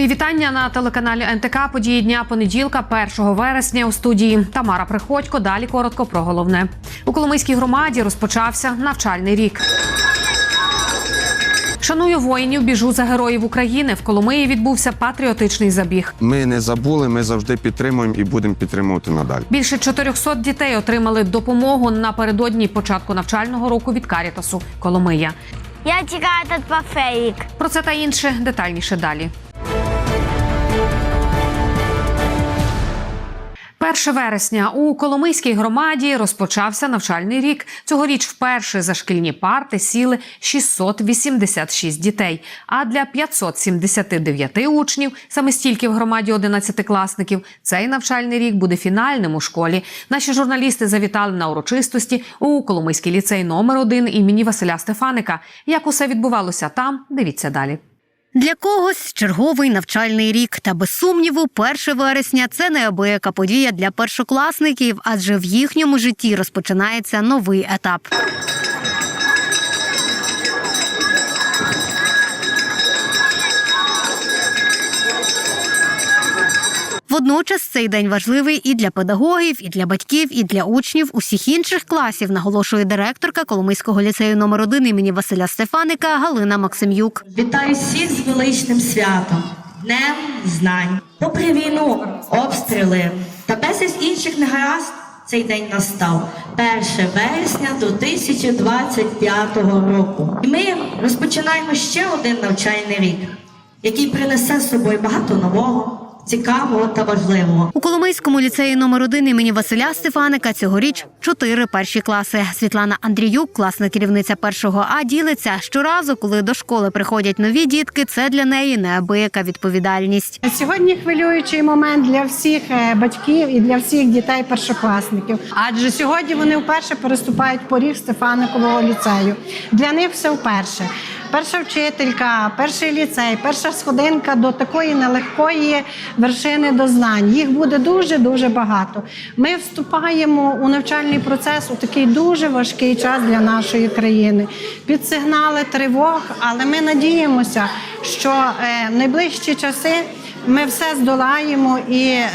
Мої вітання на телеканалі НТК. Події дня понеділка, 1 вересня у студії Тамара Приходько. Далі коротко про головне у Коломийській громаді. Розпочався навчальний рік. Шаную воїнів, біжу за героїв України. В Коломиї відбувся патріотичний забіг. Ми не забули, ми завжди підтримуємо і будемо підтримувати надалі. Більше 400 дітей отримали допомогу напередодні початку навчального року від Карітасу Коломия. Я чекаю тут пафеїк. Про це та інше детальніше далі. 1 вересня у Коломийській громаді розпочався навчальний рік. Цьогоріч вперше за шкільні парти сіли 686 дітей. А для 579 учнів, саме стільки в громаді 11-класників, цей навчальний рік буде фінальним у школі. Наші журналісти завітали на урочистості у Коломийський ліцей номер 1 імені Василя Стефаника. Як усе відбувалося там, дивіться далі. Для когось черговий навчальний рік, та без сумніву, 1 вересня це неабияка подія для першокласників, адже в їхньому житті розпочинається новий етап. Водночас цей день важливий і для педагогів, і для батьків, і для учнів усіх інших класів, наголошує директорка Коломийського ліцею номер 1 імені Василя Стефаника Галина Максимюк. Вітаю всіх з величним святом, днем знань. Попри війну, обстріли та безліч інших негаразд, цей день настав 1 вересня 2025 року. І ми розпочинаємо ще один навчальний рік, який принесе з собою багато нового, цікавого та важливого. У Коломийському ліцеї номер 1 імені Василя Стефаника цьогоріч чотири перші класи. Світлана Андріюк, класна керівниця першого А, ділиться щоразу, коли до школи приходять нові дітки. Це для неї неабияка відповідальність. Сьогодні хвилюючий момент для всіх е, батьків і для всіх дітей першокласників. Адже сьогодні вони вперше переступають поріг Стефаникового ліцею. Для них все вперше. Перша вчителька, перший ліцей, перша сходинка до такої нелегкої вершини до знань. Їх буде дуже дуже багато. Ми вступаємо у навчальний процес у такий дуже важкий час для нашої країни. Під сигнали тривог, але ми надіємося, що е, найближчі часи. Ми все здолаємо, і е,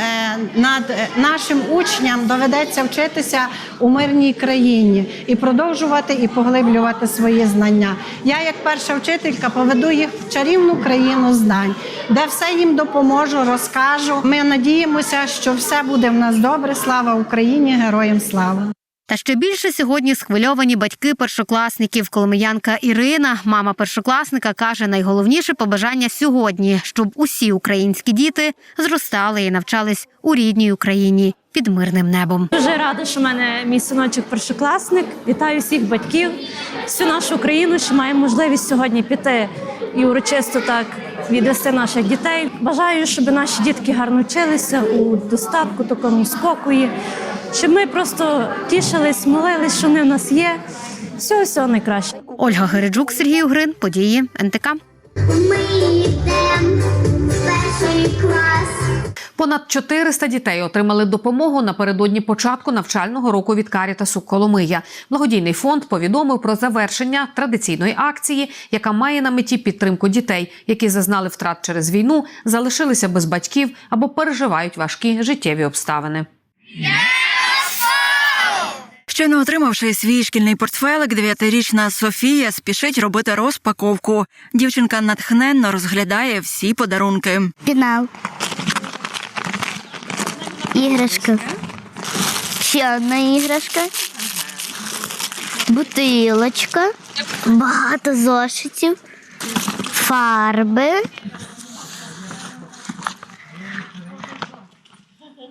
над е, нашим учням доведеться вчитися у мирній країні і продовжувати і поглиблювати свої знання. Я, як перша вчителька, поведу їх в чарівну країну знань, де все їм допоможу, розкажу. Ми надіємося, що все буде в нас добре. Слава Україні! Героям слава! Та ще більше сьогодні схвильовані батьки першокласників. Коломиянка Ірина, мама першокласника, каже, найголовніше побажання сьогодні, щоб усі українські діти зростали і навчались у рідній Україні під мирним небом. Дуже рада, що в мене мій синочок першокласник. Вітаю всіх батьків, всю нашу Україну, що маємо можливість сьогодні піти і урочисто так відвести наших дітей. Бажаю, щоб наші дітки гарно вчилися у достатку, такому спокої, щоб ми просто тішились, молились, що вони в нас є. Всього всього найкраще. Ольга Гереджук, Сергій Угрин, події НТК. Ми йдемо в перший клас. Понад 400 дітей отримали допомогу напередодні початку навчального року від Карітасу Коломия. Благодійний фонд повідомив про завершення традиційної акції, яка має на меті підтримку дітей, які зазнали втрат через війну, залишилися без батьків або переживають важкі життєві обставини. Щойно отримавши свій шкільний портфелик, дев'ятирічна Софія спішить робити розпаковку. Дівчинка натхненно розглядає всі подарунки. Пінал. Іграшка. Ще одна іграшка. Бутилочка. Багато зошитів. Фарби.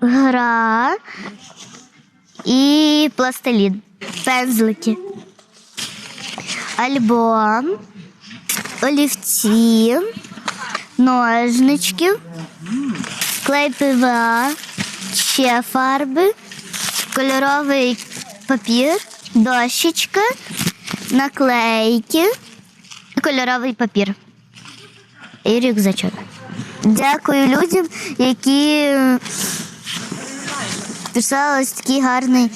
Гра. І пластилін. Пензлики. Альбом. Олівці. Ножнички. Клей ПВА. Ще фарби. Кольоровий папір. Дощечка. Наклейки. Кольоровий папір. І рюкзачок. Дякую людям, які писали ось такий гарний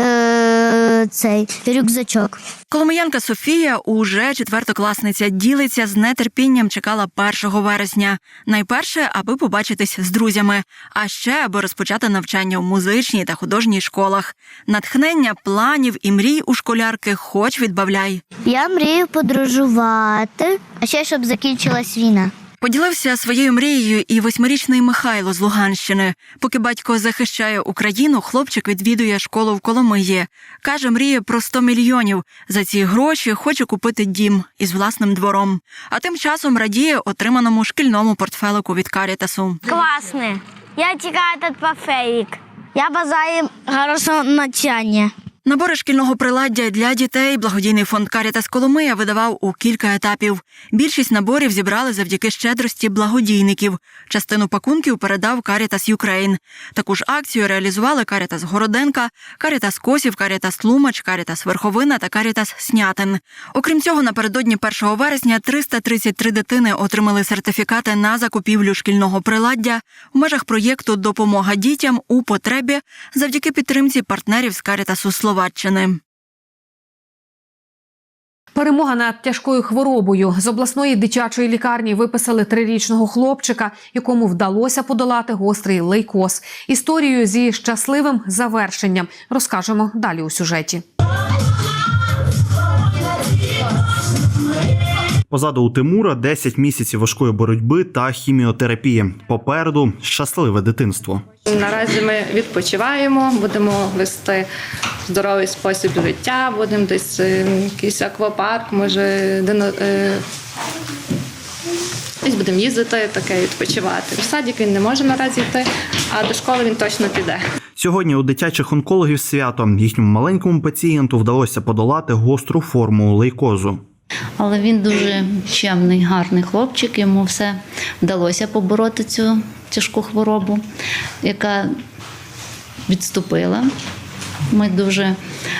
е, цей рюкзачок. Коломиянка Софія, уже четвертокласниця, ділиться з нетерпінням чекала 1 вересня. Найперше, аби побачитись з друзями, а ще аби розпочати навчання в музичній та художній школах. Натхнення планів і мрій у школярки хоч відбавляй. Я мрію подорожувати, а ще щоб закінчилась війна. Поділився своєю мрією і восьмирічний Михайло з Луганщини. Поки батько захищає Україну, хлопчик відвідує школу в Коломиї. Каже, мріє про 100 мільйонів. За ці гроші хоче купити дім із власним двором. А тим часом радіє отриманому шкільному портфелику від Карітасу. Класне. Я чекаю тут пафеїк. Я бажаю хорошого навчання. Набори шкільного приладдя для дітей благодійний фонд Карітас Коломия видавав у кілька етапів. Більшість наборів зібрали завдяки щедрості благодійників. Частину пакунків передав Карітас Юкрейн. Таку ж акцію реалізували Карітас Городенка, Карітас Косів, Карітас Лумач, Карітас Верховина та Карітас Снятин. Окрім цього, напередодні 1 вересня 333 дитини отримали сертифікати на закупівлю шкільного приладдя в межах проєкту Допомога дітям у потребі завдяки підтримці партнерів з Карітасу Словаччини. Перемога над тяжкою хворобою з обласної дитячої лікарні виписали трирічного хлопчика, якому вдалося подолати гострий лейкоз. Історію зі щасливим завершенням розкажемо далі у сюжеті. Позаду у Тимура 10 місяців важкої боротьби та хіміотерапії. Попереду щасливе дитинство. Наразі ми відпочиваємо, будемо вести здоровий спосіб життя, будемо десь е, якийсь аквапарк, може дино- е, десь будемо їздити, таке відпочивати. В садик він не може наразі йти, а до школи він точно піде. Сьогодні у дитячих онкологів свято їхньому маленькому пацієнту вдалося подолати гостру форму лейкозу. Але він дуже чемний, гарний хлопчик. Йому все вдалося побороти цю тяжку хворобу, яка відступила. Ми дуже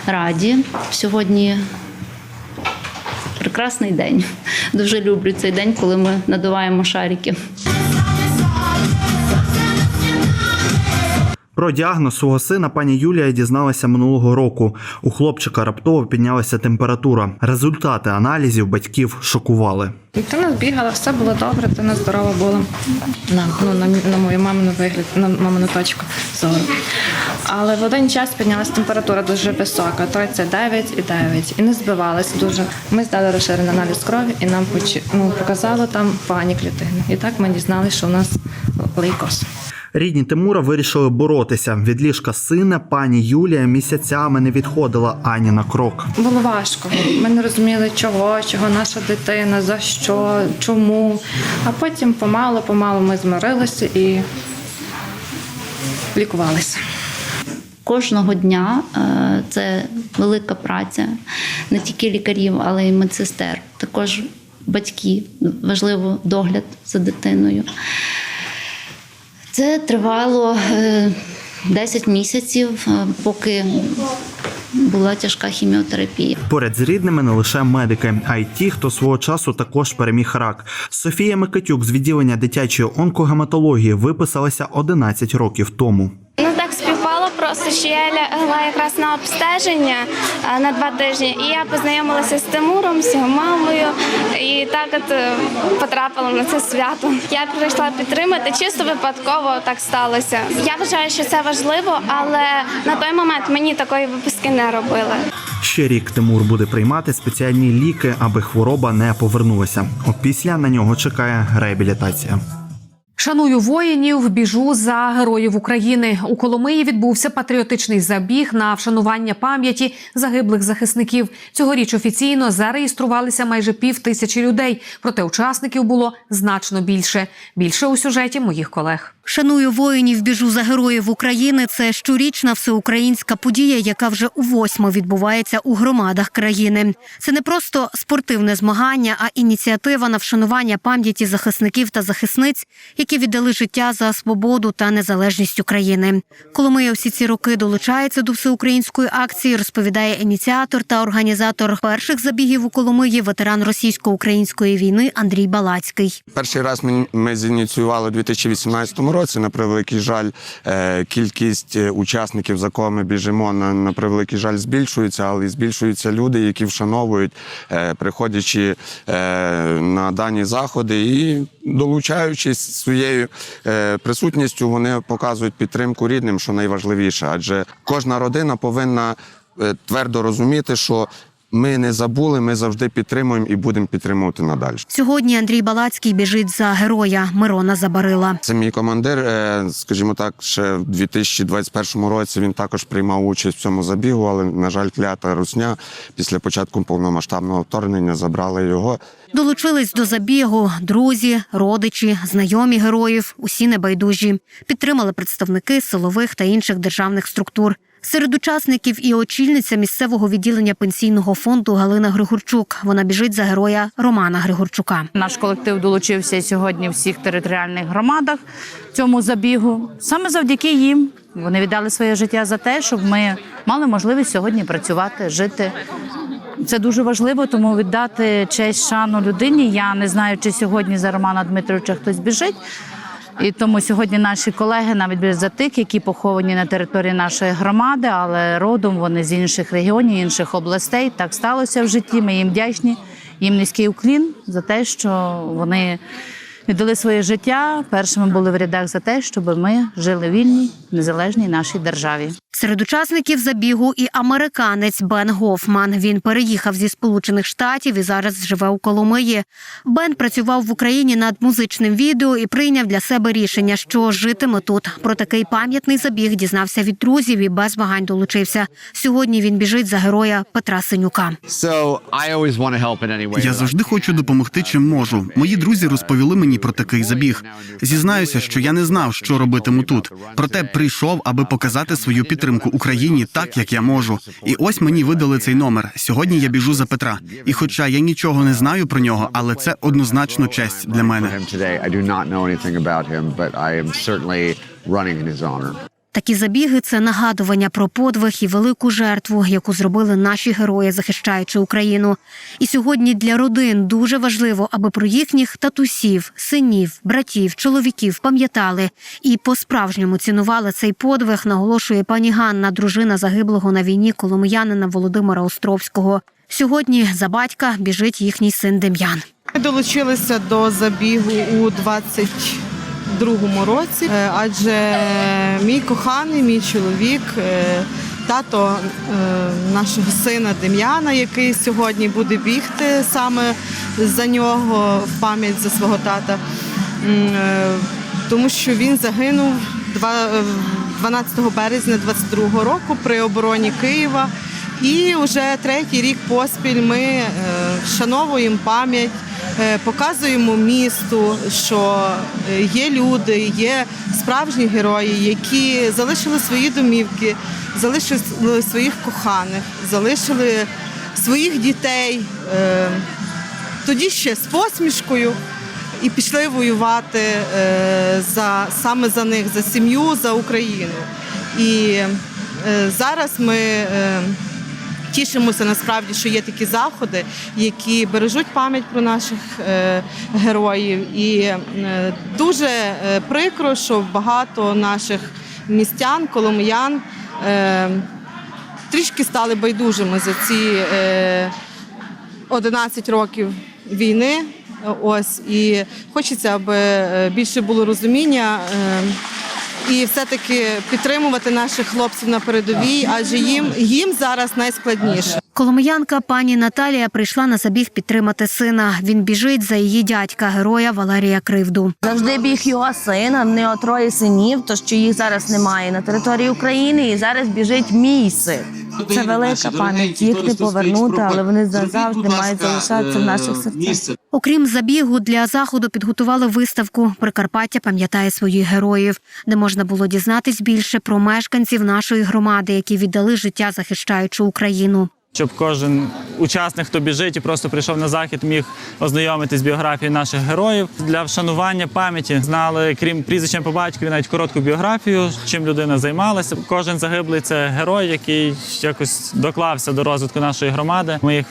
раді. Сьогодні прекрасний день. Дуже люблю цей день, коли ми надуваємо шарики. Про діагноз свого сина пані Юлія дізналася минулого року. У хлопчика раптово піднялася температура. Результати аналізів батьків шокували. Дитина збігала, все було добре, дитина здорова була. На, ну, на, на мою мамину вигляд, на мамину точку зору. Але в один час піднялася температура дуже висока, 39,9, і не збивалася дуже. Ми здали розширений аналіз крові і нам ну, показало там пані клітини. І так ми дізналися, що у нас лейкоз. Рідні Тимура вирішили боротися. Від ліжка сина пані Юлія місяцями не відходила ані на крок. Було важко. Ми не розуміли, чого, чого наша дитина, за що, чому. А потім помалу-помалу ми змирилися і лікувалися. Кожного дня е, це велика праця не тільки лікарів, але й медсестер. Також батьків, важливо догляд за дитиною. Це тривало е, 10 місяців, е, поки була тяжка хіміотерапія. Поряд з рідними не лише медики, а й ті, хто свого часу також переміг рак. Софія Микитюк з відділення дитячої онкогематології виписалася 11 років тому. Так просто, що я лягла якраз на обстеження на два тижні, і я познайомилася з Тимуром, з його мамою, і так от е, потрапила на це свято. Я прийшла підтримати, чисто випадково так сталося. Я вважаю, що це важливо, але на той момент мені такої виписки не робили. Ще рік Тимур буде приймати спеціальні ліки, аби хвороба не повернулася. Опісля на нього чекає реабілітація. Шаную воїнів, біжу за героїв України. У Коломиї відбувся патріотичний забіг на вшанування пам'яті загиблих захисників. Цьогоріч офіційно зареєструвалися майже пів тисячі людей, проте учасників було значно більше. Більше у сюжеті моїх колег. Шаную воїнів, біжу за героїв України. Це щорічна всеукраїнська подія, яка вже у восьме відбувається у громадах країни. Це не просто спортивне змагання, а ініціатива на вшанування пам'яті захисників та захисниць, які віддали життя за свободу та незалежність України. Коломия всі ці роки долучається до всеукраїнської акції, розповідає ініціатор та організатор перших забігів у Коломиї, ветеран російсько-української війни Андрій Балацький. Перший раз ми, ми зініціювали у 2018 році, на превеликий жаль, е, кількість е, учасників, за кого ми біжимо, на, на превеликий жаль, збільшується, але збільшуються люди, які вшановують, е, приходячи на дані заходи і долучаючись своєю присутністю, вони показують підтримку рідним, що найважливіше. Адже кожна родина повинна твердо розуміти, що ми не забули, ми завжди підтримуємо і будемо підтримувати надалі. Сьогодні Андрій Балацький біжить за героя Мирона Забарила. Це мій командир. е, Скажімо так, ще в 2021 році він також приймав участь в цьому забігу, але на жаль, клята русня після початку повномасштабного вторгнення забрали його. Долучились до забігу друзі, родичі, знайомі героїв, усі небайдужі. Підтримали представники силових та інших державних структур. Серед учасників і очільниця місцевого відділення пенсійного фонду Галина Григорчук. Вона біжить за героя Романа Григорчука. Наш колектив долучився сьогодні в всіх територіальних громадах цьому забігу. Саме завдяки їм вони віддали своє життя за те, щоб ми мали можливість сьогодні працювати, жити. Це дуже важливо, тому віддати честь шану людині. Я не знаю, чи сьогодні за Романа Дмитровича хтось біжить. І тому сьогодні наші колеги навіть без за тих, які поховані на території нашої громади, але родом вони з інших регіонів, інших областей. Так сталося в житті. Ми їм вдячні. Їм низький уклін за те, що вони віддали своє життя. Першими були в рядах за те, щоб ми жили вільній, незалежній нашій державі. Серед учасників забігу і американець Бен Гофман. Він переїхав зі Сполучених Штатів і зараз живе у Коломиї. Бен працював в Україні над музичним відео і прийняв для себе рішення, що житиме тут. Про такий пам'ятний забіг дізнався від друзів і без вагань долучився. Сьогодні він біжить за героя Петра Синюка. Я завжди хочу допомогти, чим можу. Мої друзі розповіли мені про такий забіг. Зізнаюся, що я не знав, що робитиму тут. Проте прийшов, аби показати свою підтримку Україні так, як я можу. І ось мені видали цей номер. Сьогодні я біжу за Петра. І хоча я нічого не знаю про нього, але це однозначно честь для мене. Такі забіги це нагадування про подвиг і велику жертву, яку зробили наші герої, захищаючи Україну. І сьогодні для родин дуже важливо, аби про їхніх татусів, синів, братів, чоловіків пам'ятали і по-справжньому цінували цей подвиг. Наголошує пані Ганна, дружина загиблого на війні коломиянина Володимира Островського. Сьогодні за батька біжить їхній син Дем'ян. Ми долучилися до забігу у 22-му році, е, адже мій коханий, мій чоловік, е, тато е, нашого сина Дем'яна, який сьогодні буде бігти саме за нього в пам'ять за свого тата, тому що він загинув е, 12 березня 22-го року при обороні Києва. І вже третій рік поспіль ми вшановуємо пам'ять, показуємо місту, що е, є люди, є справжні герої, які залишили свої домівки, залишили своїх коханих, залишили своїх дітей. е, Тоді ще з посмішкою. І пішли воювати е, за саме за них, за сім'ю, за Україну. І е, зараз ми е, тішимося насправді, що є такі заходи, які бережуть пам'ять про наших е, героїв. І е, дуже е, прикро, що багато наших містян, коломиян трішки стали байдужими за ці е, 11 років війни. Ось і хочеться, аби більше було розуміння. І все-таки підтримувати наших хлопців на передовій, адже їм їм зараз найскладніше. Коломиянка пані Наталія прийшла на забіг підтримати сина. Він біжить за її дядька, героя Валерія Кривду. Завжди біг його сина, в нього троє синів, то що їх зараз немає на території України, і зараз біжить мій син. Це велика пам'ять. Їх не повернути, але вони завжди мають залишатися в наших серцях. Окрім забігу, для заходу підготували виставку Прикарпаття пам'ятає своїх героїв, де можна було дізнатись більше про мешканців нашої громади, які віддали життя, захищаючи Україну. Щоб кожен учасник, хто біжить і просто прийшов на захід, міг ознайомитись з біографією наших героїв для вшанування пам'яті. Знали, крім прізвища по батькові, навіть коротку біографію, чим людина займалася. Кожен загиблий це герой, який якось доклався до розвитку нашої громади. Ми їх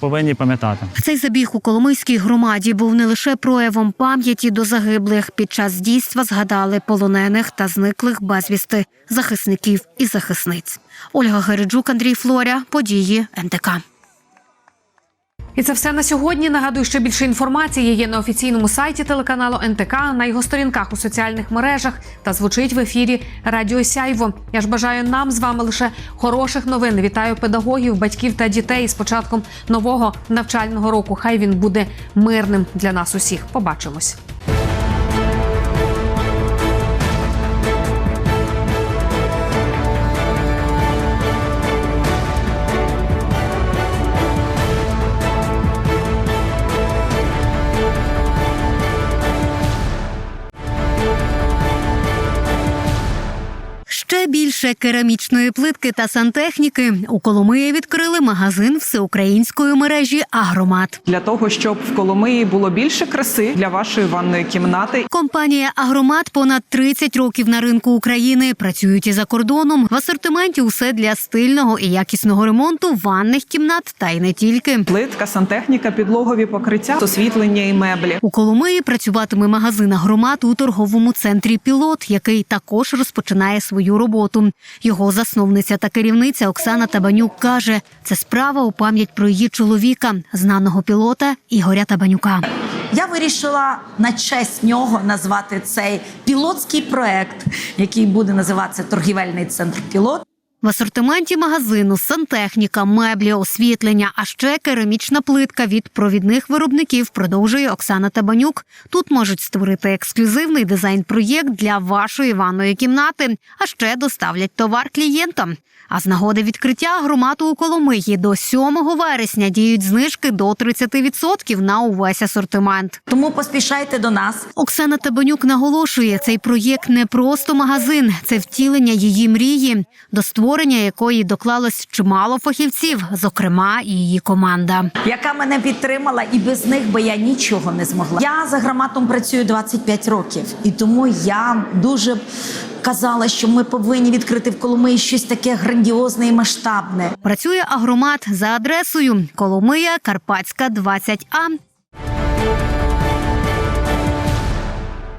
повинні пам'ятати. Цей забіг у Коломийській громаді був не лише проявом пам'яті до загиблих. Під час дійства згадали полонених та зниклих безвісти захисників і захисниць. Ольга Гериджук, Андрій Флоря, події НТК. І це все на сьогодні. Нагадую, що більше інформації є на офіційному сайті телеканалу НТК, на його сторінках у соціальних мережах та звучить в ефірі Радіо Сяйво. Я ж бажаю нам з вами лише хороших новин. Вітаю педагогів, батьків та дітей з початком нового навчального року. Хай він буде мирним для нас усіх. Побачимось. Більше керамічної плитки та сантехніки у Коломиї відкрили магазин всеукраїнської мережі Агромат. для того, щоб в Коломиї було більше краси для вашої ванної кімнати. Компанія Агромат понад 30 років на ринку України. Працюють і за кордоном. В асортименті усе для стильного і якісного ремонту ванних кімнат та й не тільки. Плитка, сантехніка, підлогові покриття, освітлення і меблі. У Коломиї працюватиме магазин Агромат у торговому центрі Пілот, який також розпочинає свою роботу. Його засновниця та керівниця Оксана Табанюк каже, це справа у пам'ять про її чоловіка, знаного пілота Ігоря Табанюка. Я вирішила на честь нього назвати цей пілотський проект, який буде називатися торгівельний центр пілот. В асортименті магазину сантехніка, меблі, освітлення, а ще керамічна плитка від провідних виробників. Продовжує Оксана Табанюк. Тут можуть створити ексклюзивний дизайн-проєкт для вашої ванної кімнати, а ще доставлять товар клієнтам. А з нагоди відкриття громаду у Коломиї до 7 вересня діють знижки до 30% на увесь асортимент. Тому поспішайте до нас. Оксана Табанюк наголошує, цей проєкт не просто магазин, це втілення її мрії, до створення якої доклалось чимало фахівців, зокрема і її команда. Яка мене підтримала, і без них би я нічого не змогла. Я за громадом працюю 25 років, і тому я дуже казала, що ми повинні відкрити в Коломиї щось таке грандіозне і масштабне. Працює агромат за адресою Коломия, Карпатська, 20А.